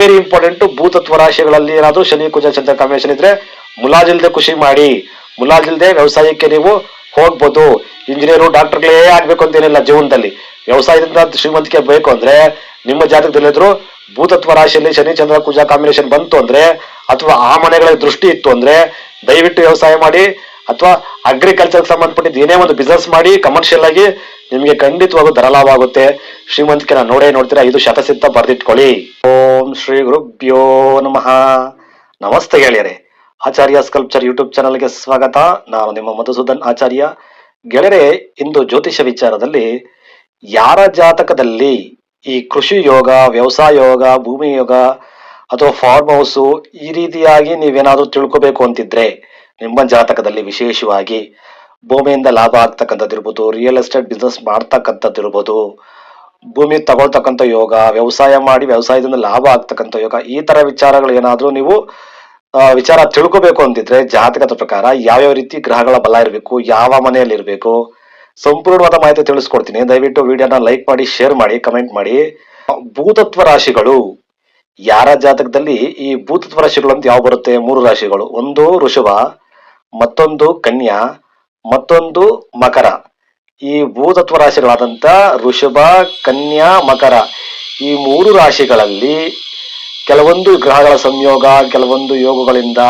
Very important ಭೂತತ್ವ ರಾಶಿಗಳಲ್ಲಿ ಏನಾದರೂ Shani, Kuja, Chandra combination ಇದ್ರೆ ಮುಲಾಜಿಲ್ದೆ ಖುಷಿ ಮಾಡಿ. ಮುಲಾಜಿಲ್ದೆ ವ್ಯವಸಾಯಕ್ಕೆ ನೀವು ಹೋಗ್ಬೋದು. ಇಂಜಿನಿಯರು ಡಾಕ್ಟರ್ಗಳೇ ಆಗ್ಬೇಕು ಅಂತೇನಿಲ್ಲ ಜೀವನದಲ್ಲಿ. ವ್ಯವಸಾಯದಿಂದ ಶ್ರೀಮಂತಿಕೆ ಬೇಕು ಅಂದ್ರೆ ನಿಮ್ಮ ಜಾತಕದಲ್ಲಿದ್ರು ಭೂತತ್ವ ರಾಶಿಯಲ್ಲಿ ಶನಿ, ಚಂದ್ರ, ಕುಜ ಕಾಂಬಿನೇಷನ್ ಬಂತು ಅಂದ್ರೆ ಅಥವಾ ಆ ಮನೆಗಳ ದೃಷ್ಟಿ ಇತ್ತು ಅಂದ್ರೆ ದಯವಿಟ್ಟು ವ್ಯವಸಾಯ ಮಾಡಿ. ಅಥವಾ ಅಗ್ರಿಕಲ್ಚರ್ ಸಂಬಂಧಪಟ್ಟಿದ್ದು ಏನೇ ಒಂದು ಬಿಸ್ನೆಸ್ ಮಾಡಿ ಕಮರ್ಷಿಯಲ್ ಆಗಿ ನಿಮಗೆ ಖಂಡಿತವಾಗೂ ದರ ಲಾಭ ಆಗುತ್ತೆ. ಶ್ರೀಮಂತಿಕೆ ನಾನು ನೋಡೇ ನೋಡ್ತೀರಾ? ಇದು ಶತಸಿದ್ಧ ಬರ್ದಿಟ್ಕೊಳ್ಳಿ. ಓಂ ಶ್ರೀ ಗುರುಭ್ಯೋ ನಮಃ. ನಮಸ್ತೆ ಗೆಳೆಯರೆ. ಆಚಾರ್ಯ ಸ್ಕಲ್ಪ್ಚರ್ ಯೂಟ್ಯೂಬ್ ಚಾನಲ್ಗೆ ಸ್ವಾಗತ. ನಾನು ನಿಮ್ಮ ಮಧುಸೂದನ್ ಆಚಾರ್ಯ. ಗೆಳೆಯರೆ, ಇಂದು ಜ್ಯೋತಿಷ ವಿಚಾರದಲ್ಲಿ ಯಾರ ಜಾತಕದಲ್ಲಿ ಈ ಕೃಷಿ ಯೋಗ, ವ್ಯವಸಾಯ ಯೋಗ, ಭೂಮಿ ಯೋಗ ಅಥವಾ ಫಾರ್ಮ್ ಹೌಸು ಈ ರೀತಿಯಾಗಿ ನೀವೇನಾದ್ರೂ ತಿಳ್ಕೋಬೇಕು ಅಂತಿದ್ರೆ ನಿಮ್ಮ ಜಾತಕದಲ್ಲಿ ವಿಶೇಷವಾಗಿ ಭೂಮಿಯಿಂದ ಲಾಭ ಆಗ್ತಕ್ಕಂಥದ್ದು ಇರ್ಬೋದು ರಿಯಲ್ ಎಸ್ಟೇಟ್ ಬಿಸ್ನೆಸ್ ಮಾಡ್ತಕ್ಕಂಥದ್ದು ಇರ್ಬೋದು ಭೂಮಿ ತಗೊಳ್ತಕ್ಕಂಥ ಯೋಗ, ವ್ಯವಸಾಯ ಮಾಡಿ ವ್ಯವಸಾಯದಿಂದ ಲಾಭ ಆಗ್ತಕ್ಕಂಥ ಯೋಗ, ಈ ತರ ವಿಚಾರಗಳು ಏನಾದರೂ ನೀವು ವಿಚಾರ ತಿಳ್ಕೋಬೇಕು ಅಂತಿದ್ರೆ ಜಾತಕದ ಪ್ರಕಾರ ಯಾವ್ಯಾವ ರೀತಿ ಗ್ರಹಗಳ ಬಲ ಇರಬೇಕು, ಯಾವ ಮನೆಯಲ್ಲಿ ಇರಬೇಕು, ಸಂಪೂರ್ಣವಾದ ಮಾಹಿತಿ ತಿಳಿಸ್ಕೊಡ್ತೀನಿ. ದಯವಿಟ್ಟು ವಿಡಿಯೋನ ಲೈಕ್ ಮಾಡಿ, ಶೇರ್ ಮಾಡಿ, ಕಮೆಂಟ್ ಮಾಡಿ. ಭೂತತ್ವ ರಾಶಿಗಳು, ಯಾರ ಜಾತಕದಲ್ಲಿ ಈ ಭೂತತ್ವ ರಾಶಿಗಳು ಅಂತ ಯಾವ ಬರುತ್ತೆ? ಮೂರು ರಾಶಿಗಳು. ಒಂದು ಋಷಭ ಮತ್ತೊಂದು ಕನ್ಯಾ, ಮತ್ತೊಂದು ಮಕರ. ಈ ಭೂತತ್ವ ರಾಶಿಗಳಾದಂಥ ಋಷಭ ಕನ್ಯಾ, ಮಕರ ಈ ಮೂರು ರಾಶಿಗಳಲ್ಲಿ ಕೆಲವೊಂದು ಗ್ರಹಗಳ ಸಂಯೋಗ, ಕೆಲವೊಂದು ಯೋಗಗಳಿಂದ,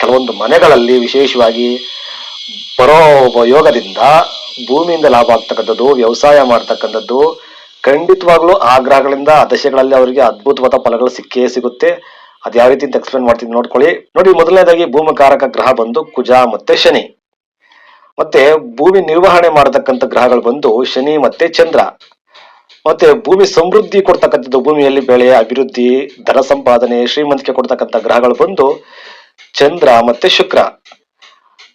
ಕೆಲವೊಂದು ಮನೆಗಳಲ್ಲಿ ವಿಶೇಷವಾಗಿ ಬರೋ ಯೋಗದಿಂದ ಭೂಮಿಯಿಂದ ಲಾಭ ಆಗ್ತಕ್ಕಂಥದ್ದು, ವ್ಯವಸಾಯ ಮಾಡ್ತಕ್ಕಂಥದ್ದು, ಖಂಡಿತವಾಗ್ಲೂ ಆ ಗ್ರಹಗಳಿಂದ ಆ ದಶೆಗಳಲ್ಲಿ ಅವರಿಗೆ ಅದ್ಭುತವಾದ ಫಲಗಳು ಸಿಕ್ಕೇ ಸಿಗುತ್ತೆ. ಅದ್ ಯಾವ ರೀತಿ ಅಂತ ಎಕ್ಸ್ಪ್ಲೇನ್ ಮಾಡ್ತೀನಿ ನೋಡ್ಕೊಳ್ಳಿ. ನೋಡಿ, ಮೊದಲನೇದಾಗಿ ಭೂಮಕಾರಕ ಗ್ರಹ ಬಂದು ಕುಜ ಮತ್ತೆ ಶನಿ. ಮತ್ತೆ ಭೂಮಿ ನಿರ್ವಹಣೆ ಮಾಡತಕ್ಕಂಥ ಗ್ರಹಗಳು ಬಂದು ಶನಿ ಮತ್ತೆ ಚಂದ್ರ. ಮತ್ತೆ ಭೂಮಿ ಸಮೃದ್ಧಿ ಕೊಡ್ತಕ್ಕಂಥದ್ದು ಭೂಮಿಯಲ್ಲಿ ಬೆಳೆ, ಅಭಿವೃದ್ಧಿ ಧನ ಸಂಪಾದನೆ, ಶ್ರೀಮಂತಿಕೆ ಕೊಡ್ತಕ್ಕಂಥ ಗ್ರಹಗಳು ಬಂದು ಚಂದ್ರ ಮತ್ತೆ ಶುಕ್ರ.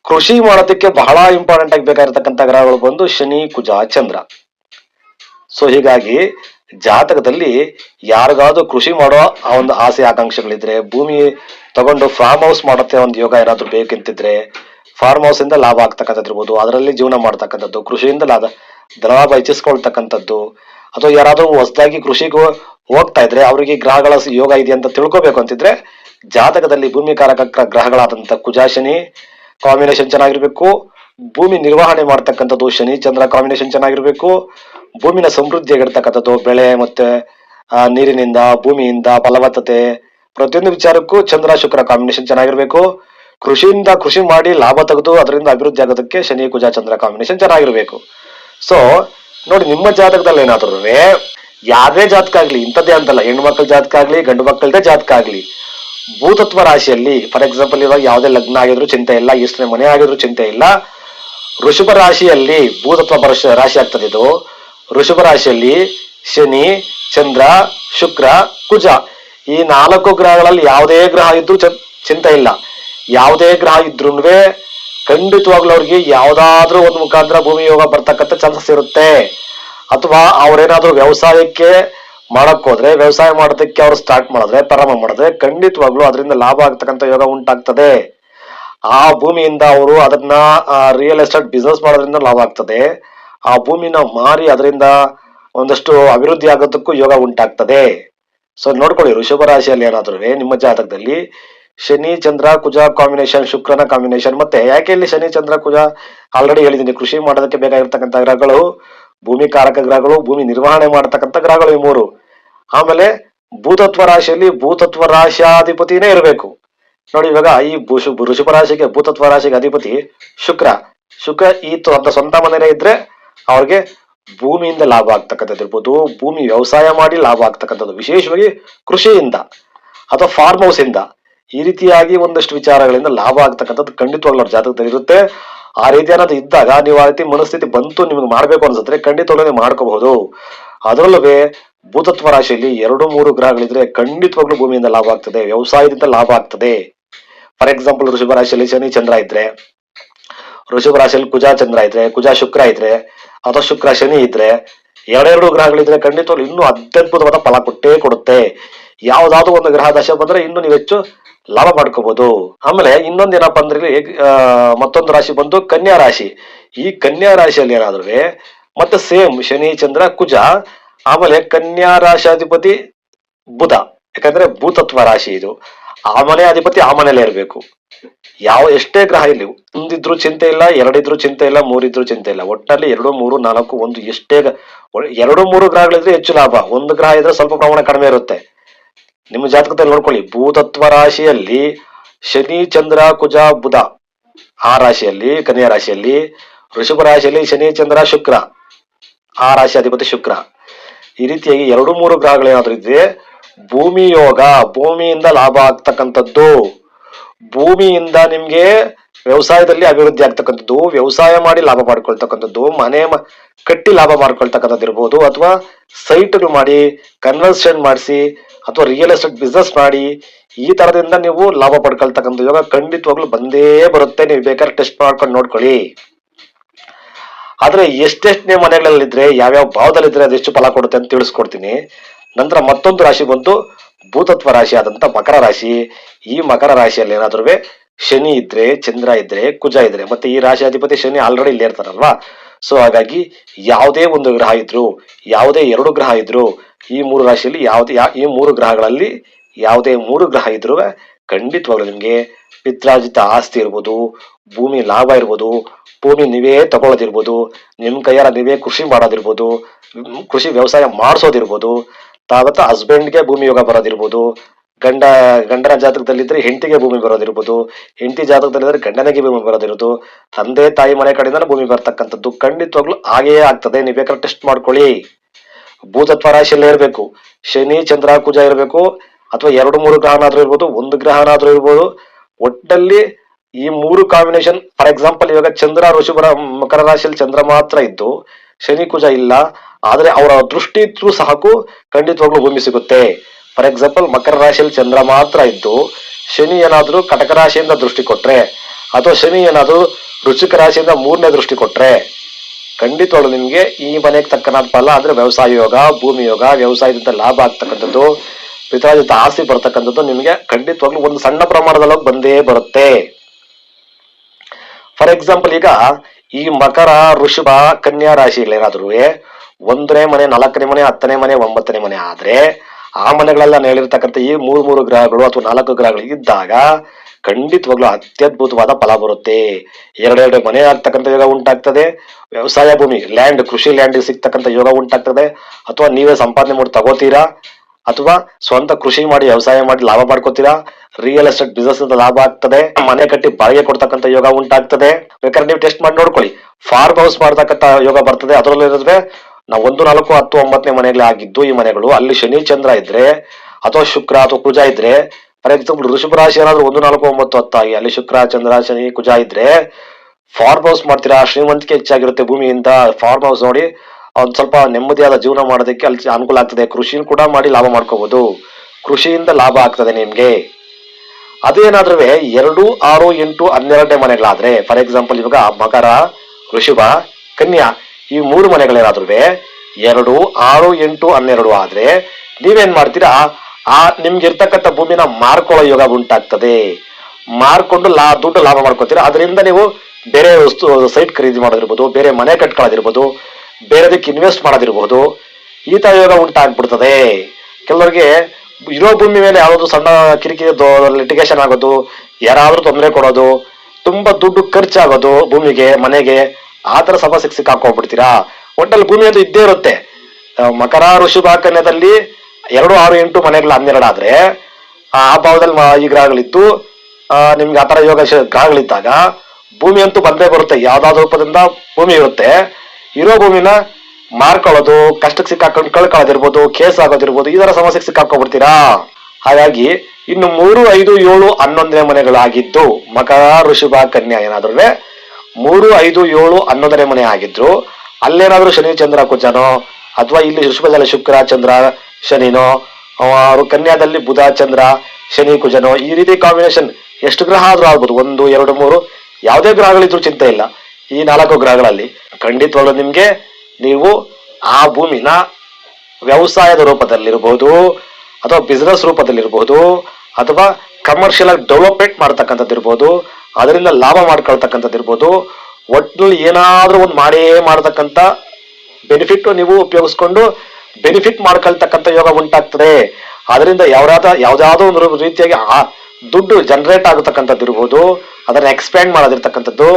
ಕೃಷಿ ಮಾಡೋದಕ್ಕೆ ಬಹಳ ಇಂಪಾರ್ಟೆಂಟ್ ಆಗಿ ಬೇಕಾಗಿರ್ತಕ್ಕಂಥ ಗ್ರಹಗಳು ಬಂದು ಶನಿ, ಕುಜ, ಚಂದ್ರ. ಸೊ ಹೀಗಾಗಿ ಜಾತಕದಲ್ಲಿ ಯಾರಿಗಾದ್ರೂ ಕೃಷಿ ಮಾಡೋ ಆ ಒಂದು ಆಸೆ, ಆಕಾಂಕ್ಷೆಗಳಿದ್ರೆ, ಭೂಮಿ ತಗೊಂಡು ಫಾರ್ಮ್ ಹೌಸ್ ಮಾಡುತ್ತೆ ಒಂದು ಯೋಗ ಏನಾದ್ರು ಬೇಕಂತಿದ್ರೆ ಫಾರ್ಮ್ ಹೌಸ್ ಇಂದ ಲಾಭ ಆಗ್ತಕ್ಕಂಥದ್ದು ಇರ್ಬೋದು ಅದರಲ್ಲಿ ಜೀವನ ಮಾಡ್ತಕ್ಕಂಥದ್ದು, ಕೃಷಿಯಿಂದ ಲಾಭ ಲಾಭ ಹೆಚ್ಚಿಸ್ಕೊಳ್ತಕ್ಕಂಥದ್ದು, ಅಥವಾ ಯಾರಾದ್ರೂ ಹೊಸದಾಗಿ ಕೃಷಿಗೆ ಹೋಗ್ತಾ ಇದ್ರೆ, ಅವರಿಗೆ ಗ್ರಹಗಳ ಯೋಗ ಇದೆ ಅಂತ ತಿಳ್ಕೊಬೇಕು ಅಂತಿದ್ರೆ, ಜಾತಕದಲ್ಲಿ ಭೂಮಿ ಕಾರಕ ಗ್ರ- ಗ್ರಹಗಳಾದಂತ ಕುಜಾಶನಿ ಕಾಂಬಿನೇಷನ್ ಚೆನ್ನಾಗಿರ್ಬೇಕು, ಭೂಮಿ ನಿರ್ವಹಣೆ ಮಾಡ್ತಕ್ಕಂಥದ್ದು ಶನಿ, ಚಂದ್ರ ಕಾಂಬಿನೇಷನ್ ಚೆನ್ನಾಗಿರ್ಬೇಕು ಭೂಮಿನ ಸಮೃದ್ಧಿಯಾಗಿರ್ತಕ್ಕಂಥದ್ದು, ಬೆಳೆ ಮತ್ತೆ ನೀರಿನಿಂದ, ಭೂಮಿಯಿಂದ, ಫಲವತ್ತತೆ, ಪ್ರತಿಯೊಂದು ವಿಚಾರಕ್ಕೂ ಚಂದ್ರ, ಶುಕ್ರ ಕಾಂಬಿನೇಷನ್ ಚೆನ್ನಾಗಿರ್ಬೇಕು. ಕೃಷಿಯಿಂದ ಕೃಷಿ ಮಾಡಿ ಲಾಭ ತೆಗೆದು ಅದರಿಂದ ಅಭಿವೃದ್ಧಿ ಆಗೋದಕ್ಕೆ ಶನಿ, ಕುಜ, ಚಂದ್ರ ಕಾಂಬಿನೇಷನ್ ಚೆನ್ನಾಗಿರ್ಬೇಕು. ಸೊ ನೋಡಿ ನಿಮ್ಮ ಜಾತಕದಲ್ಲಿ ಏನಾದ್ರು ಯಾವ್ದೇ ಜಾತಕ ಆಗ್ಲಿ, ಇಂಥದ್ದೇ ಅಂತಲ್ಲ ಹೆಣ್ಮಕ್ಳ ಜಾತಕ ಆಗ್ಲಿ, ಗಂಡು ಮಕ್ಕಳದೇ ಜಾತಕ ಆಗ್ಲಿ, ಭೂತತ್ವ ರಾಶಿಯಲ್ಲಿ ಫಾರ್ ಎಕ್ಸಾಂಪಲ್ ಇವಾಗ ಯಾವುದೇ ಲಗ್ನ ಆಗಿದ್ರು ಚಿಂತೆ ಇಲ್ಲ, ಈಸ್ಟ್ರೆ ಮನೆ ಆಗಿದ್ರು ಚಿಂತೆ ಇಲ್ಲ ಋಷಭ ರಾಶಿಯಲ್ಲಿ ಭೂತತ್ವ ರಾಶಿ ಆಗ್ತದೆ ಇದು. ಋಷಭ ರಾಶಿಯಲ್ಲಿ ಶನಿ, ಚಂದ್ರ, ಶುಕ್ರ, ಕುಜ. ಈ ನಾಲ್ಕು ಗ್ರಹಗಳಲ್ಲಿ ಯಾವುದೇ ಗ್ರಹ ಇದ್ರೂ ಚ- ಚಿಂತೆ ಇಲ್ಲ. ಯಾವುದೇ ಗ್ರಹ ಇದ್ರೂ ಖಂಡಿತವಾಗ್ಲೂ ಅವ್ರಿಗೆ ಯಾವ್ದಾದ್ರೂ ಒಂದು ಮುಖಾಂತರ ಭೂಮಿ ಯೋಗ ಬರ್ತಕ್ಕಂಥ ಚಾನ್ಸಸ್ ಇರುತ್ತೆ. ಅಥವಾ ಅವ್ರೇನಾದ್ರೂ ವ್ಯವಸಾಯಕ್ಕೆ ಹೋದ್ರೆ ವ್ಯವಸಾಯ ಮಾಡೋದಕ್ಕೆ ಅವ್ರು ಸ್ಟಾರ್ಟ್ ಮಾಡಿದ್ರೆ, ಪ್ರಾರಂಭ ಮಾಡಿದ್ರೆ ಖಂಡಿತವಾಗ್ಲೂ ಅದರಿಂದ ಲಾಭ ಆಗ್ತಕ್ಕಂಥ ಯೋಗ ಉಂಟಾಗ್ತದೆ. ಆ ಭೂಮಿಯಿಂದ ಅವರು ಅದನ್ನ ರಿಯಲ್ ಎಸ್ಟೇಟ್ ಬಿಸ್ನೆಸ್ ಮಾಡೋದ್ರಿಂದ ಲಾಭ ಆಗ್ತದೆ. ಆ ಭೂಮಿನ ಮಾರಿ ಅದರಿಂದ ಒಂದಷ್ಟು ಅಭಿವೃದ್ಧಿ ಆಗೋದಕ್ಕೂ ಯೋಗ ಉಂಟಾಗ್ತದೆ. ಸೊ ನೋಡ್ಕೊಳ್ಳಿ, ವೃಷಭ ರಾಶಿಯಲ್ಲಿ ಏನಾದ್ರೂ ನಿಮ್ಮ ಜಾತಕದಲ್ಲಿ ಶನಿ, ಚಂದ್ರ, ಕುಜ ಕಾಂಬಿನೇಷನ್ ಶುಕ್ರನ ಕಾಂಬಿನೇಷನ್ ಮತ್ತೆ ಯಾಕೆ ಇಲ್ಲಿ ಶನಿ, ಚಂದ್ರ, ಕುಜ? ಆಲ್ರೆಡಿ ಹೇಳಿದ್ದೀನಿ, ಕೃಷಿ ಮಾಡೋದಕ್ಕೆ ಬೇಕಾಗಿರ್ತಕ್ಕಂಥ ಗ್ರಹಗಳು, ಭೂಮಿ ಕಾರಕ ಗ್ರಹಗಳು, ಭೂಮಿ ನಿರ್ವಹಣೆ ಮಾಡತಕ್ಕಂಥ ಗ್ರಹಗಳು ಈ ಮೂರು. ಆಮೇಲೆ ಭೂತತ್ವ ರಾಶಿಯಲ್ಲಿ ಭೂತತ್ವ ರಾಶಿಯಾಧಿಪತಿನೇ ಇರಬೇಕು. ನೋಡಿ, ಇವಾಗ ಈ ಋಷಭ ರಾಶಿಗೆ ಭೂತತ್ವ ರಾಶಿಗೆ ಅಧಿಪತಿ ಶುಕ್ರ. ಶುಕ್ರ ಈ ತ- ಅಂತ ಸ್ವಂತ ಮನೆಯೇ ಇದ್ರೆ ಅವ್ರಿಗೆ ಭೂಮಿಯಿಂದ ಲಾಭ ಆಗ್ತಕ್ಕಂಥದ್ದು ಇರ್ಬೋದು ಭೂಮಿ ವ್ಯವಸಾಯ ಮಾಡಿ ಲಾಭ ಆಗ್ತಕ್ಕಂಥದ್ದು, ವಿಶೇಷವಾಗಿ ಕೃಷಿಯಿಂದ ಅಥವಾ ಫಾರ್ಮ್ ಹೌಸ್ ಇಂದ ಈ ರೀತಿಯಾಗಿ ಒಂದಷ್ಟು ವಿಚಾರಗಳಿಂದ ಲಾಭ ಆಗ್ತಕ್ಕಂಥದ್ದು ಖಂಡಿತವಾಗ್ಲೂ ಅವ್ರ ಜಾತಕದಲ್ಲಿ ಇರುತ್ತೆ. ಆ ರೀತಿ ಅನ್ನೋದು ಇದ್ದಾಗ ನೀವು ಆ ರೀತಿ ಮನಸ್ಥಿತಿ ಬಂತು ನಿಮ್ಗೆ ಮಾಡ್ಬೇಕು ಅನ್ಸಿದ್ರೆ ಖಂಡಿತವಾಗ್ಲೂ ಮಾಡ್ಕೋಬಹುದು. ಅದರಲ್ಲವೇ ಭೂತತ್ವ ರಾಶಿಯಲ್ಲಿ ಎರಡು ಮೂರು ಗ್ರಹಗಳಿದ್ರೆ ಖಂಡಿತವಾಗ್ಲೂ ಭೂಮಿಯಿಂದ ಲಾಭ ಆಗ್ತದೆ, ವ್ಯವಸಾಯದಿಂದ ಲಾಭ ಆಗ್ತದೆ. ಫಾರ್ ಎಕ್ಸಾಂಪಲ್ ಋಷಭ ರಾಶಿಯಲ್ಲಿ ಶನಿ ಚಂದ್ರ ಇದ್ರೆ ಋಷಭ ರಾಶಿಯಲ್ಲಿ ಕುಜಾ ಚಂದ್ರ ಇದ್ರೆ, ಕುಜಾ ಶುಕ್ರ ಇದ್ರೆ ಅಥವಾ ಶುಕ್ರ ಶನಿ ಇದ್ರೆ ಎರಡೆರಡು ಗ್ರಹಗಳಿದ್ರೆ ಖಂಡಿತವಾಗ್ಲು ಇನ್ನೂ ಅತ್ಯದ್ಭುತವಾದ ಫಲ ಕೊಟ್ಟೇ ಕೊಡುತ್ತೆ. ಯಾವ್ದಾದ್ರು ಒಂದು ಗ್ರಹ ದಶ ಬಂದ್ರೆ ಇನ್ನು ನೀವು ಹೆಚ್ಚು ಲಾಭ ಮಾಡ್ಕೋಬಹುದು ಆಮೇಲೆ ಇನ್ನೊಂದ್ ಏನಪ್ಪಾ ಅಂದ್ರೆ ಮತ್ತೊಂದು ರಾಶಿ ಬಂದು ಕನ್ಯಾ ರಾಶಿ. ಈ ಕನ್ಯಾ ರಾಶಿಯಲ್ಲಿ ಏನಾದ್ರು ಮತ್ತೆ ಸೇಮ್ ಶನಿ, ಚಂದ್ರ, ಕುಜ. ಆಮೇಲೆ ಕನ್ಯಾ ರಾಶಾಧಿಪತಿ ಬುಧ. ಯಾಕಂದ್ರೆ ಭೂತತ್ವ ರಾಶಿ ಇದು. ಆ ಮನೆ ಅಧಿಪತಿ ಆ ಮನೆಯಲ್ಲೇ ಇರಬೇಕು. ಯಾವ ಎಷ್ಟೇ ಗ್ರಹ ಇಲ್ಲಿ ಒಂದಿದ್ರು ಚಿಂತೆ ಇಲ್ಲ, ಎರಡಿದ್ರು ಚಿಂತೆ ಇಲ್ಲ, ಮೂರಿದ್ರು ಚಿಂತೆ ಇಲ್ಲ. ಒಟ್ಟಲ್ಲಿ ಎರಡು, ಮೂರು, ನಾಲ್ಕು, ಒಂದು, ಎಷ್ಟೇ ಎರಡು, ಮೂರು ಗ್ರಹಗಳಿದ್ರೆ ಹೆಚ್ಚು ಲಾಭ. ಒಂದು ಗ್ರಹ ಇದ್ರೆ ಸ್ವಲ್ಪ ಪ್ರಮಾಣ ಕಡಿಮೆ ಇರುತ್ತೆ. ನಿಮ್ಮ ಜಾತಕದಲ್ಲಿ ನೋಡ್ಕೊಳ್ಳಿ. ಭೂತತ್ವ ರಾಶಿಯಲ್ಲಿ ಶನಿ, ಚಂದ್ರ, ಕುಜ, ಬುಧ ಆ ರಾಶಿಯಲ್ಲಿ, ಕನ್ಯಾ ರಾಶಿಯಲ್ಲಿ, ಋಷಭ ರಾಶಿಯಲ್ಲಿ ಶನಿ, ಚಂದ್ರ, ಶುಕ್ರ ಆ ರಾಶಿ ಅಧಿಪತಿ ಶುಕ್ರ. ಈ ರೀತಿಯಾಗಿ ಎರಡು, ಮೂರು ಗ್ರಹಗಳೇನಾದ್ರೂ ಇದ್ರೆ ಭೂಮಿ ಯೋಗ, ಭೂಮಿಯಿಂದ ಲಾಭ ಆಗ್ತಕ್ಕಂಥದ್ದು. ಭೂಮಿಯಿಂದ ನಿಮ್ಗೆ ವ್ಯವಸಾಯದಲ್ಲಿ ಅಭಿವೃದ್ಧಿ ಆಗ್ತಕ್ಕಂಥದ್ದು, ವ್ಯವಸಾಯ ಮಾಡಿ ಲಾಭ ಮಾಡ್ಕೊಳ್ತಕ್ಕಂಥದ್ದು, ಮನೆ ಕಟ್ಟಿ ಲಾಭ ಮಾಡ್ಕೊಳ್ತಕ್ಕಂಥದ್ದು ಇರ್ಬೋದು, ಅಥವಾ ಸೈಟ್ ಮಾಡಿ ಕನ್ವರ್ಷನ್ ಮಾಡಿಸಿ, ಅಥವಾ ರಿಯಲ್ ಎಸ್ಟೇಟ್ ಬಿಸ್ನೆಸ್ ಮಾಡಿ, ಈ ತರದಿಂದ ನೀವು ಲಾಭ ಪಡ್ಕೊಳ್ತಕ್ಕಂಥ ಯೋಗ ಖಂಡಿತವಾಗ್ಲೂ ಬಂದೇ ಬರುತ್ತೆ. ನೀವು ಬೇಕಾದ್ರೆ ಟೆಸ್ಟ್ ಮಾಡ್ಕೊಂಡು ನೋಡ್ಕೊಳ್ಳಿ. ಆದ್ರೆ ಎಷ್ಟೆಷ್ಟನೇ ಮನೆಗಳಲ್ಲಿದ್ರೆ, ಯಾವ್ಯಾವ ಭಾವದಲ್ಲಿದ್ರೆ ಅದೆಷ್ಟು ಫಲ ಕೊಡುತ್ತೆ ಅಂತ ತಿಳಿಸ್ಕೊಡ್ತೀನಿ. ನಂತರ ಮತ್ತೊಂದು ರಾಶಿ ಬಂತು ಭೂತತ್ವ ರಾಶಿ ಆದಂತ ಮಕರ ರಾಶಿ. ಈ ಮಕರ ರಾಶಿಯಲ್ಲಿ ಏನಾದ್ರೂ ಶನಿ ಇದ್ರೆ, ಚಂದ್ರ ಇದ್ರೆ, ಕುಜ ಇದ್ರೆ, ಮತ್ತೆ ಈ ರಾಶಿ ಅಧಿಪತಿ ಶನಿ ಆಲ್ರೆಡಿ ಇಲ್ಲೇ ಇರ್ತಾರಲ್ವಾ? ಸೊ ಹಾಗಾಗಿ ಯಾವುದೇ ಒಂದು ಗ್ರಹ ಇದ್ರು, ಯಾವುದೇ ಎರಡು ಗ್ರಹ ಇದ್ರು, ಈ ಮೂರು ರಾಶಿಯಲ್ಲಿ ಯಾವುದೇ ಈ ಮೂರು ಗ್ರಹಗಳಲ್ಲಿ ಯಾವುದೇ ಮೂರು ಗ್ರಹ ಇದ್ರು ಖಂಡಿತವಾಗ್ಲೂ ನಿಮ್ಗೆ ಪಿತ್ರಾರ್ಜಿತ ಆಸ್ತಿ ಇರ್ಬೋದು, ಭೂಮಿ ಲಾಭ ಇರ್ಬೋದು, ಭೂಮಿ ನೀವೇ ತಗೊಳ್ಳೋದಿರ್ಬೋದು, ನಿಮ್ ಕೈಯಾರ ನೀವೇ ಕೃಷಿ ಮಾಡೋದಿರ್ಬೋದು, ಕೃಷಿ ವ್ಯವಸಾಯ ಮಾಡಿಸೋದಿರ್ಬೋದು ತಾವತ್ತ ಹಸ್ಬೆಂಡ್ಗೆ ಭೂಮಿ ಯೋಗ ಬರೋದಿರ್ಬೋದು, ಗಂಡ, ಗಂಡನ ಜಾತಕದಲ್ಲಿದ್ರೆ ಹೆಂಡತಿಗೆ ಭೂಮಿ ಬರೋದಿರ್ಬೋದು, ಹೆಂಡತಿ ಜಾತಕದಲ್ಲಿದ್ರೆ ಗಂಡನಿಗೆ ಭೂಮಿ ಬರೋದಿರೋದು, ತಂದೆ, ತಾಯಿ ಮನೆ ಕಡೆಯಿಂದ ಭೂಮಿ ಬರ್ತಕ್ಕಂಥದ್ದು ಖಂಡಿತವಾಗ್ಲೂ ಹಾಗೆಯೇ ಆಗ್ತದೆ, ನೀವು ಬೇಕಾದ್ರೆ ಟೆಸ್ಟ್ ಮಾಡ್ಕೊಳ್ಳಿ. ಭೂತತ್ವ ರಾಶಿಯಲ್ಲೇ ಇರಬೇಕು, ಶನಿ, ಚಂದ್ರ, ಕುಜ ಇರಬೇಕು, ಅಥವಾ ಎರಡು, ಮೂರು ಗ್ರಹನಾದ್ರೂ ಇರ್ಬೋದು, ಒಂದು ಗ್ರಹನಾದ್ರೂ ಇರ್ಬೋದು, ಒಟ್ಟಲ್ಲಿ ಈ ಮೂರು ಕಾಂಬಿನೇಷನ್ ಫಾರ್ ಎಕ್ಸಾಂಪಲ್ ಇವಾಗ ಚಂದ್ರ, ಋಷಿ ಮಕರ ರಾಶಿಯಲ್ಲಿ ಚಂದ್ರ ಮಾತ್ರ ಇದ್ದು, ಶನಿ, ಕುಜ ಇಲ್ಲ ಆದ್ರೆ ಅವರ ದೃಷ್ಟಿ ಇದ್ರೂ ಸಾಕು ಖಂಡಿತವಾಗ್ಲೂ ಭೂಮಿ ಸಿಗುತ್ತೆ. ಫಾರ್ ಎಕ್ಸಾಂಪಲ್ ಮಕರ ರಾಶಿಯಲ್ಲಿ ಚಂದ್ರ ಮಾತ್ರ ಇದ್ದು, ಶನಿ ಏನಾದರೂ ಕಟಕ ರಾಶಿಯಿಂದ ದೃಷ್ಟಿ ಕೊಟ್ರೆ, ಅಥವಾ ಶನಿ ಏನಾದರೂ ರುಚಿಕ ರಾಶಿಯಿಂದ ಮೂರನೇ ದೃಷ್ಟಿ ಕೊಟ್ರೆ, ಖಂಡಿತವಾಗ್ಲು ನಿಮ್ಗೆ ಈ ಮನೆಗೆ ತಕ್ಕನಾದ ಫಲ, ಅಂದ್ರೆ ವ್ಯವಸಾಯ ಯೋಗ, ಭೂಮಿ ಯೋಗ, ವ್ಯವಸಾಯದಿಂದ ಲಾಭ ಆಗ್ತಕ್ಕಂಥದ್ದು ಪಿತ್ರಾಜಿತ ಆಸ್ತಿ ಬರ್ತಕ್ಕಂಥದ್ದು ನಿಮ್ಗೆ ಖಂಡಿತವಾಗ್ಲೂ ಒಂದು ಸಣ್ಣ ಪ್ರಮಾಣದಲ್ಲಿ ಬಂದೇ ಬರುತ್ತೆ. ಫಾರ್ ಎಕ್ಸಾಂಪಲ್ ಈಗ ಈ ಮಕರ, ಋಷಭ, ಕನ್ಯಾ ರಾಶಿಯಲ್ಲಿ ಏನಾದ್ರು ಒಂದನೇ ಮನೆ, ನಾಲ್ಕನೇ ಮನೆ, ಹತ್ತನೇ ಮನೆ, ಒಂಬತ್ತನೇ ಮನೆ. ಆದ್ರೆ ಆ ಮನೆಗಳೆಲ್ಲ ನಾನು ಈ ಮೂರು ಮೂರು ಗ್ರಹಗಳು ಅಥವಾ ನಾಲ್ಕು ಗ್ರಹಗಳು ಇದ್ದಾಗ ಖಂಡಿತವಾಗ್ಲೂ ಅತ್ಯದ್ಭುತವಾದ ಫಲ ಬರುತ್ತೆ. ಎರಡೆರಡು ಮನೆ ಆಗ್ತಕ್ಕಂಥ ಯೋಗ ಉಂಟಾಗ್ತದೆ. ವ್ಯವಸಾಯ ಭೂಮಿ ಲ್ಯಾಂಡ್ ಕೃಷಿ ಲ್ಯಾಂಡ್ ಸಿಗ್ತಕ್ಕಂಥ ಯೋಗ ಉಂಟಾಗ್ತದೆ. ಅಥವಾ ನೀವೇ ಸಂಪಾದನೆ ಮಾಡಿ ತಗೋತೀರಾ? ಅಥವಾ ಸ್ವಂತ ಕೃಷಿ ಮಾಡಿ, ವ್ಯವಸಾಯ ಮಾಡಿ ಲಾಭ ಮಾಡ್ಕೋತೀರಾ? ರಿಯಲ್ ಎಸ್ಟೇಟ್ ಬಿಸ್ನೆಸ್ ಲಾಭ ಆಗ್ತದೆ. ಮನೆ ಕಟ್ಟಿ ಬಾಡಿಗೆ ಕೊಡ್ತಕ್ಕಂಥ ಯೋಗ ಉಂಟಾಗ್ತದೆ. ಬೇಕಾದ್ರೆ ನೀವು ಟೆಸ್ಟ್ ಮಾಡಿ ನೋಡ್ಕೊಳ್ಳಿ. ಫಾರ್ಮ್ ಹೌಸ್ ಮಾಡ್ತಕ್ಕಂಥ ಯೋಗ ಬರ್ತದೆ. ಅದರಲ್ಲಿ ಇರೋದ್ರೆ ನಾವು ಒಂದು ನಾಲ್ಕು ಹತ್ತು ಒಂಬತ್ತನೇ ಮನೆಗಳೇ ಆಗಿದ್ದು ಈ ಮನೆಗಳು. ಅಲ್ಲಿ ಶನಿ ಚಂದ್ರ ಇದ್ರೆ ಅಥವಾ ಶುಕ್ರ ಅಥವಾ ಕುಜ ಇದ್ರೆ ಫಾರ್ ಎಕ್ಸಾಂಪಲ್ ಋಷಭ ರಾಶಿ ಏನಾದ್ರು ಒಂದು ನಾಲ್ಕು ಒಂಬತ್ತು ಹತ್ತಾಗಿ ಅಲ್ಲಿ ಶುಕ್ರ, ಚಂದ್ರ, ಶನಿ, ಕುಜ ಇದ್ರೆ ಫಾರ್ಮ್ ಹೌಸ್ ಮಾಡ್ತೀರಾ? ಶ್ರೀಮಂತಿಕೆ ಹೆಚ್ಚಾಗಿರುತ್ತೆ ಭೂಮಿಯಿಂದ ಫಾರ್ಮ್ ಹೌಸ್ ನೋಡಿ, ಒಂದ್ ಸ್ವಲ್ಪ ನೆಮ್ಮದಿಯಾದ ಜೀವನ ಮಾಡೋದಕ್ಕೆ ಅಲ್ಲಿ ಅನುಕೂಲ ಆಗ್ತದೆ. ಕೃಷಿ ಕೂಡ ಮಾಡಿ ಲಾಭ ಮಾಡ್ಕೋಬಹುದು ಕೃಷಿಯಿಂದ ಲಾಭ ಆಗ್ತದೆ ನಿಮ್ಗೆ. ಅದೇನಾದ್ರೂ ಎರಡು, ಆರು, ಎಂಟು, ಹನ್ನೆರಡನೇ ಮನೆಗಳಾದ್ರೆ ಫಾರ್ ಎಕ್ಸಾಂಪಲ್ ಇವಾಗ ಮಕರ ವೃಷಭ ಕನ್ಯಾ ಈ ಮೂರು ಮನೆಗಳೇನಾದ್ರೂ ಎರಡು, ಆರು, ಎಂಟು, ಹನ್ನೆರಡು ಆದ್ರೆ ನೀವೇನ್ ಮಾಡ್ತೀರಾ? ಆ ನಿಮ್ಗೆ ಇರ್ತಕ್ಕಂಥ ಭೂಮಿನ ಮಾರ್ಕೊಳ್ಳೋ ಯೋಗ ಉಂಟಾಗ್ತದೆ ಮಾರ್ಕೊಂಡು ಲಾ, ದುಡ್ಡು ಲಾಭ ಮಾಡ್ಕೋತೀರಾ? ಅದರಿಂದ ನೀವು ಬೇರೆ ವಸ್ತು, ಸೈಟ್ ಖರೀದಿ ಮಾಡೋದಿರ್ಬೋದು, ಬೇರೆ ಮನೆ ಕಟ್ಕೊಳ್ಳೋದಿರ್ಬೋದು, ಬೇರೆದಕ್ಕೆ ಇನ್ವೆಸ್ಟ್ ಮಾಡೋದಿರ್ಬೋದು ಈ ತರ ಯೋಗ ಉಂಟಾಗ್ಬಿಡ್ತದೆ. ಕೆಲವರಿಗೆ ಇರೋ ಭೂಮಿ ಮೇಲೆ ಯಾವ್ದಾದ್ರು ಸಣ್ಣ ಕಿರಿಕಿರಿ ಲಿಟಿಗೇಷನ್ ಆಗೋದು, ಯಾರಾದರೂ ತೊಂದರೆ ಕೊಡೋದು, ತುಂಬಾ ದುಡ್ಡು ಖರ್ಚಾಗೋದು ಭೂಮಿಗೆ, ಮನೆಗೆ ಆ ತರ ಸಮಸ್ಯೆಗೆ ಸಿಕ್ಕಾಕೊಂಡ್ಬಿಡ್ತೀರಾ ಒಟ್ಟಲ್ಲಿ ಭೂಮಿ ಅಂತ ಇದ್ದೇ ಇರುತ್ತೆ. ಮಕರ ಋಷಭ ಕನ್ಯದಲ್ಲಿ ಎರಡು ಆರು ಎಂಟು ಮನೆಗಳು ಹನ್ನೆರಡು ಆದ್ರೆ ಆ ಭಾವದಲ್ಲಿ ಈ ಗ್ರಹಗಳಿತ್ತು ನಿಮ್ಗೆ ಆ ತರ ಯೋಗ ಗ್ರಹಗಳಿದ್ದಾಗ ಭೂಮಿ ಅಂತೂ ಬಂದೇ ಬರುತ್ತೆ. ಯಾವ್ದಾದ್ರು ರೂಪದಿಂದ ಭೂಮಿ ಇರುತ್ತೆ. ಇರೋ ಭೂಮಿನ ಮಾರ್ಕೊಳ್ಳೋದು, ಕಷ್ಟಕ್ಕೆ ಸಿಕ್ಕಾಕೊಂಡು ಕಳ್ಕೊಳ್ಳೋದಿರ್ಬೋದು, ಕೇಸ್ ಆಗೋದಿರ್ಬೋದು, ಈ ತರ ಸಮಸ್ಯೆಗೆ ಸಿಕ್ಕಾಕೊಂಡ್ಬಿಡ್ತೀರಾ? ಹಾಗಾಗಿ ಇನ್ನು ಮೂರು, ಐದು, ಏಳು, ಹನ್ನೊಂದನೇ ಮನೆಗಳಾಗಿದ್ದು ಮಕರ ಋಷಭ ಕನ್ಯಾ ಏನಾದ್ರೂ ಮೂರು, ಐದು, ಏಳು ಹನ್ನೊಂದನೇ ಮನೆ ಆಗಿದ್ರು. ಅಲ್ಲೇನಾದ್ರೂ ಶನಿ, ಚಂದ್ರ, ಕುಜನೋ, ಅಥವಾ ಇಲ್ಲಿ ಋಷಭದಲ್ಲಿ ಶುಕ್ರ, ಚಂದ್ರ, ಶನಿನೋ ಅವರು ಕನ್ಯಾದಲ್ಲಿ ಬುಧ, ಚಂದ್ರ, ಶನಿ, ಕುಜನೋ, ಈ ರೀತಿ ಕಾಂಬಿನೇಷನ್ ಎಷ್ಟು ಗ್ರಹ ಆದ್ರೂ ಆಗ್ಬೋದು. ಒಂದು, ಎರಡು, ಮೂರು, ಯಾವುದೇ ಗ್ರಹಗಳಿದ್ರು ಚಿಂತೆ ಇಲ್ಲ. ಈ ನಾಲ್ಕು ಗ್ರಹಗಳಲ್ಲಿ ಖಂಡಿತವಾಗ್ಲೂ ನಿಮ್ಗೆ ನೀವು ಆ ಭೂಮಿನ ವ್ಯವಸಾಯದ ರೂಪದಲ್ಲಿರಬಹುದು ಅಥವಾ ಬಿಸ್ನೆಸ್ ರೂಪದಲ್ಲಿರಬಹುದು ಅಥವಾ ಕಮರ್ಷಿಯಲ್ ಆಗಿ ಡೆವಲಪ್ಮೆಂಟ್ ಮಾಡ್ತಕ್ಕಂಥದ್ದು ಇರ್ಬೋದು, ಅದರಿಂದ ಲಾಭ ಮಾಡ್ಕೊಳ್ತಕ್ಕಂಥದ್ದು ಇರ್ಬೋದು ಒಟ್ಟಿನಲ್ಲಿ ಏನಾದರೂ ಒಂದು ಮಾಡೇ ಮಾಡತಕ್ಕಂಥ ಬೆನಿಫಿಟ್ ನೀವು ಉಪಯೋಗಿಸ್ಕೊಂಡು ಬೆನಿಫಿಟ್ ಮಾಡ್ಕೊಳ್ತಕ್ಕಂಥ ಯೋಗ ಉಂಟಾಗ್ತದೆ. ಅದರಿಂದ ಯಾವ್ದಾದ ಯಾವ್ದಾದ್ರು ಒಂದು ರೀತಿಯಾಗಿ ದುಡ್ಡು ಜನರೇಟ್ ಆಗತಕ್ಕಂಥದ್ದು ಇರ್ಬೋದು, ಅದನ್ನ ಎಕ್ಸ್ಪ್ಯಾಂಡ್ ಮಾಡೋದಿರ್ತಕ್ಕಂಥದ್ದು,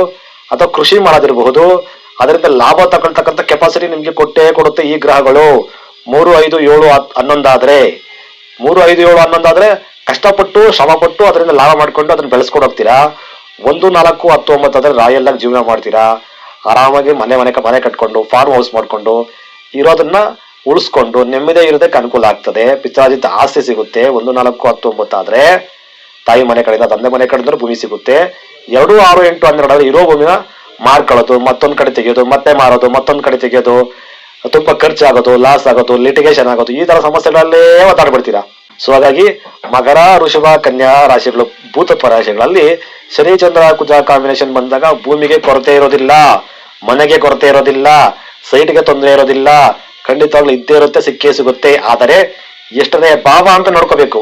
ಅಥವಾ ಕೃಷಿ ಮಾಡೋದಿರಬಹುದು ಅದರಿಂದ ಲಾಭ ತಗೊಳ್ತಕ್ಕಂಥ ಕೆಪಾಸಿಟಿ ನಿಮ್ಗೆ ಕೊಟ್ಟೇ ಕೊಡುತ್ತೆ ಈ ಗ್ರಹಗಳು. ಮೂರು, ಐದು, ಏಳು ಹನ್ನೊಂದಾದ್ರೆ. ಮೂರು, ಐದು, ಏಳು, ಹನ್ನೊಂದಾದ್ರೆ ಕಷ್ಟಪಟ್ಟು, ಶ್ರಮಪಟ್ಟು ಅದರಿಂದ ಲಾಭ ಮಾಡ್ಕೊಂಡು ಅದನ್ನ ಬೆಳೆಸ್ಕೊಂಡು ಹೋಗ್ತೀರಾ? ಒಂದು, ನಾಲ್ಕು, ಹತ್ತು, ಒಂಬತ್ತು ಆದ್ರೆ ರಾಯಲ್ ಆಗಿ ಜೀವನ ಮಾಡ್ತೀರಾ? ಆರಾಮಾಗಿ ಮನೆ ಮನೆ ಮನೆ ಕಟ್ಕೊಂಡು ಫಾರ್ಮ್ ಹೌಸ್ ಮಾಡ್ಕೊಂಡು, ಇರೋದನ್ನ ಉಳಿಸ್ಕೊಂಡು ನೆಮ್ಮದಿ ಇರೋದಕ್ಕೆ ಅನುಕೂಲ ಆಗ್ತದೆ. ಪಿತ್ರಾಜಿತ ಆಸ್ತಿ ಸಿಗುತ್ತೆ. ಒಂದು, ನಾಲ್ಕು, ಹತ್ತು, ಒಂಬತ್ತು ಆದ್ರೆ ತಾಯಿ ಮನೆ ಕಡೆಯಿಂದ ತಂದೆ ಮನೆ ಕಡೆಯಿಂದ ಭೂಮಿ ಸಿಗುತ್ತೆ. ಎರಡು, ಆರು, ಎಂಟು, ಹನ್ನೆರಡು ಆದ್ರೆ ಇರೋ ಭೂಮಿನ ಮಾರ್ಕೊಳ್ಳೋದು ಮತ್ತೊಂದು ಕಡೆ ತೆಗೆಯೋದು, ಮತ್ತೆ ಮಾರೋದು, ಮತ್ತೊಂದು ಕಡೆ ತೆಗೆಯೋದು, ತುಂಬಾ ಖರ್ಚಾಗೋದು ಲಾಸ್ ಆಗೋದು ಲಿಟಿಗೇಷನ್ ಆಗೋದು, ಈ ತರ ಸಮಸ್ಯೆಗಳಲ್ಲೇ ಒತ್ತಾಡ್ಬಿಡ್ತೀರಾ ಸೊ ಹಾಗಾಗಿ ಮಕರ ಋಷಭ ಕನ್ಯಾ ರಾಶಿಗಳು, ಭೂತ ಪರಾಶಿಗಳಲ್ಲಿ ಶನಿ ಚಂದ್ರ ಕುಜ ಕಾಂಬಿನೇಷನ್ ಬಂದಾಗ ಭೂಮಿಗೆ ಕೊರತೆ ಇರೋದಿಲ್ಲ, ಮನೆಗೆ ಕೊರತೆ ಇರೋದಿಲ್ಲ ಸೈಟ್ಗೆ ತೊಂದರೆ ಇರೋದಿಲ್ಲ, ಖಂಡಿತವಾಗ್ಲೂ ಇದ್ದೇ ಇರುತ್ತೆ, ಸಿಕ್ಕೇ ಸಿಗುತ್ತೆ. ಆದರೆ ಎಷ್ಟನೇ ಭಾವ ಅಂತ ನೋಡ್ಕೋಬೇಕು.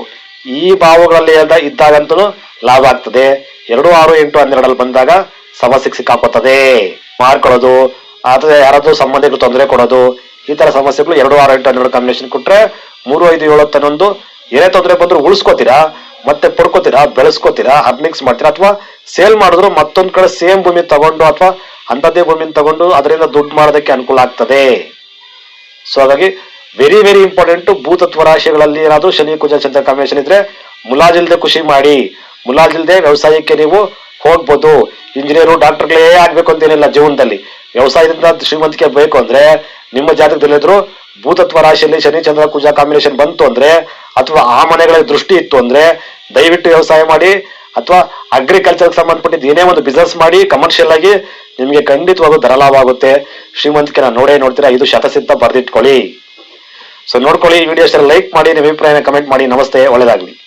ಈ ಭಾವಗಳಲ್ಲಿ ಇದ್ದಾಗಂತೂ ಲಾಭ ಆಗ್ತದೆ. ಎರಡು ಆರು ಎಂಟು ಹನ್ನೆರಡಲ್ಲಿ ಬಂದಾಗ ಸಮಸ್ಯೆಗೆ ಸಿಕ್ಕಾಕೋತದೆ. ಮಾಡ್ಕೊಳ್ಳೋದು ಅಥವಾ ಯಾರಾದ್ರೂ ಸಂಬಂಧಿಗಳು ತೊಂದರೆ ಕೊಡೋದು, ಈ ತರ ಸಮಸ್ಯೆಗಳು ಎರಡು ಆರು ಎಂಟು ಹನ್ನೆರಡು ಕಾಂಬಿನೇಷನ್ ಕೊಟ್ರೆ ಮೂರು ಐದು ಏಳು ಹತ್ತು ಹನ್ನೊಂದು ಏನೇ ತೊಂದರೆ ಬಂದ್ರು ಉಳಿಸ್ಕೋತೀರಾ, ಮತ್ತೆ ಪಡ್ಕೋತೀರಾ, ಬೆಳೆಸ್ಕೋತೀರಾ ಅರ್ನಿಂಗ್ಸ್ ಮಾಡ್ತೀರಾ, ಅಥವಾ ಸೇಲ್ ಮಾಡಿದ್ರು ಮತ್ತೊಂದ್ ಕಡೆ ಸೇಮ್ ಭೂಮಿ ತಗೊಂಡು, ಅಥವಾ ಅಂತದೇ ಭೂಮಿನ ತಗೊಂಡು ಅದರಿಂದ ದುಡ್ಡು ಮಾಡೋದಕ್ಕೆ ಅನುಕೂಲ ಆಗ್ತದೆ. ಸೊ ಹಾಗಾಗಿ ವೆರಿ ವೆರಿ ಇಂಪಾರ್ಟೆಂಟ್ ಭೂತತ್ವ ರಾಶಿಗಳಲ್ಲಿ ಏನಾದ್ರೂ ಶನಿ, ಕುಜ, ಚಂದ್ರ ಕಾಂಬಿನೇಷನ್ ಇದ್ರೆ ಮುಲಾಜಿಲ್ದೆ ಖುಷಿ ಮಾಡಿ. ಮುಲಾಜಿಲ್ದೆ ವ್ಯವಸಾಯಕ್ಕೆ ನೀವು ಹೋಗ್ಬೋದು. ಇಂಜಿನಿಯರು ಡಾಕ್ಟರ್ಗಳೇ ಆಗ್ಬೇಕು ಅಂತೇನಿಲ್ಲ ಜೀವನದಲ್ಲಿ. ವ್ಯವಸಾಯದಿಂದ ಶ್ರೀಮಂತಿಕೆ ಬೇಕು ಅಂದ್ರೆ ನಿಮ್ಮ ಜಾತಕದಲ್ಲಿದ್ರು ಭೂತತ್ವ ರಾಶಿಯಲ್ಲಿ ಶನಿ ಚಂದ್ರ ಕುಜ ಕಾಂಬಿನೇಷನ್ ಬಂತು ಅಂದ್ರೆ, ಅಥವಾ ಆ ಮನೆಗಳ ದೃಷ್ಟಿ ಇತ್ತು ಅಂದ್ರೆ, ದಯವಿಟ್ಟು ವ್ಯವಸಾಯ ಮಾಡಿ, ಅಥವಾ ಅಗ್ರಿಕಲ್ಚರ್ ಸಂಬಂಧಪಟ್ಟಿದ್ದು ಏನೇ ಒಂದು ಬಿಸ್ನೆಸ್ ಮಾಡಿ ಕಮರ್ಷಿಯಲ್ ಆಗಿ ನಿಮಗೆ ಖಂಡಿತವಾಗೂ ಧನಲಾಭ ಆಗುತ್ತೆ. ಶ್ರೀಮಂತಿಕೆ ನಾನು ನೋಡೇ ನೋಡ್ತೀರಾ ಇದು ಶತಸಿದ್ಧ ಬರೆದಿಟ್ಕೊಳ್ಳಿ. ಸೊ ನೋಡ್ಕೊಳ್ಳಿ ಈ ವಿಡಿಯೋ ಲೈಕ್ ಮಾಡಿ, ನಿಮ್ಮ ಅಭಿಪ್ರಾಯನ ಕಮೆಂಟ್ ಮಾಡಿ, ನಮಸ್ತೆ, ಒಳ್ಳೆದಾಗ್ಲಿ.